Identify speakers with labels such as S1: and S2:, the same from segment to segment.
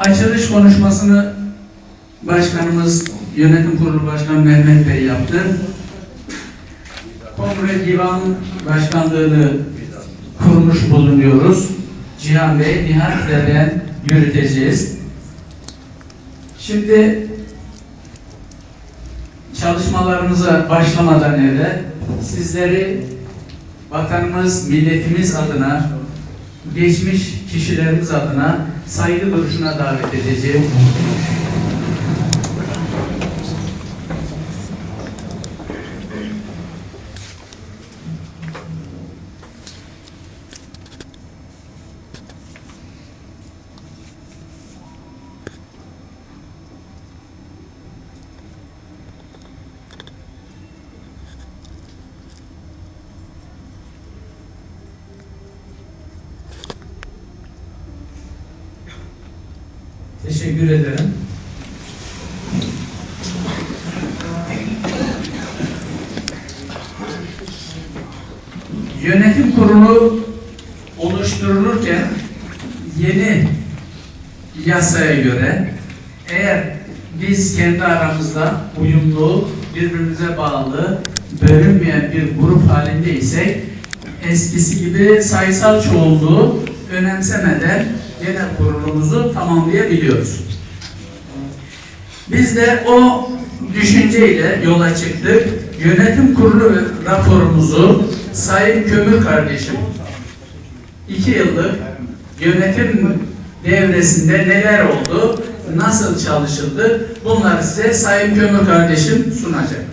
S1: Açılış konuşmasını Başkanımız, Yönetim Kurulu Başkanı Mehmet Bey yaptı. Kongre Divan Başkanlığı'nı kurmuş bulunuyoruz. Cihan Bey, Nihat ve yürüteceğiz. Şimdi çalışmalarımıza başlamadan evvel sizleri vatanımız, milletimiz adına, geçmiş kişilerimiz adına saygı duruşuna davet edeceğim. Teşekkür ederim. Yönetim kurulu oluşturulurken yeni yasaya göre eğer biz kendi aramızda uyumlu, birbirimize bağlı, bölünmeyen bir grup halindeysek eskisi gibi sayısal çoğunluğu önemsemeden genel kurulumuzu tamamlayabiliyoruz. Biz de o düşünceyle yola çıktık. Yönetim kurulu raporumuzu Sayın Kömür kardeşim iki yıllık yönetim devresinde neler oldu, nasıl çalışıldı bunları size Sayın Kömür kardeşim sunacak.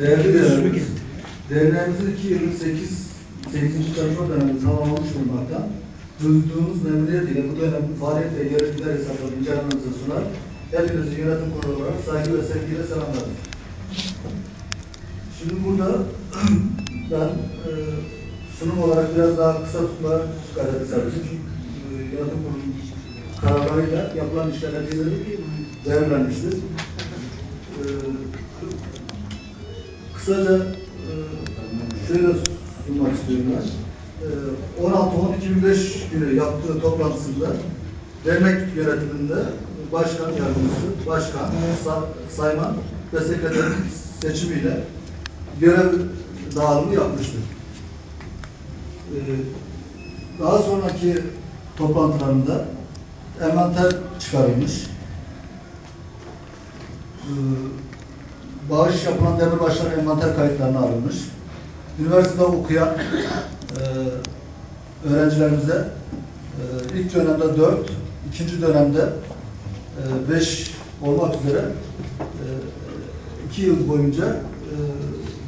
S2: Değerli üyelerimiz, derneğimizin 2 yıllık 8, 8. çalışma dönemini tamamlamış bulunmakta. Duyduğumuz memnuniyet ile bu dönemin faaliyet ve yöneticiler hesaplarını incelememize sunar. Hepinizi yönetim kurulu olarak saygı ve sevgiyle selamlarım. Şimdi burada ben e, sunum olarak biraz daha kısa tutmaya gayret sardım. Çünkü e, yönetim kurulu kararlarıyla yapılan işler neticede değerlenmiştir. E, Kısaca e, şöyle sunmak istiyorum ben. E, 16-10-2005 günü yaptığı toplantısında dernek yönetiminde başkan yardımcısı, başkan, sa- sayman ve sekreter seçimiyle görev dağılımı yapmıştır. E, Daha sonraki toplantılarında envanter çıkarılmış. E, bağış yapılan demirbaşlar envanter kayıtlarına alınmış. Üniversitede okuyan e, öğrencilerimize e, ilk dönemde 4, ikinci dönemde 5 olmak üzere 2 yıl boyunca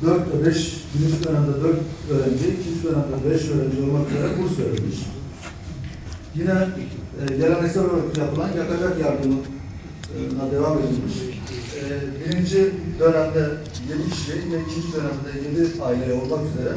S2: e, 4 ve 5, birinci dönemde 4 öğrenci, ikinci dönemde 5 öğrenci olmak üzere burs verilmiş. Yine e, geleneksel olarak yapılan yakacak yardımına devam edilmiş. E, birinci dönemde 7 kişi, yine ikinci dönemde 7 aile olmak üzere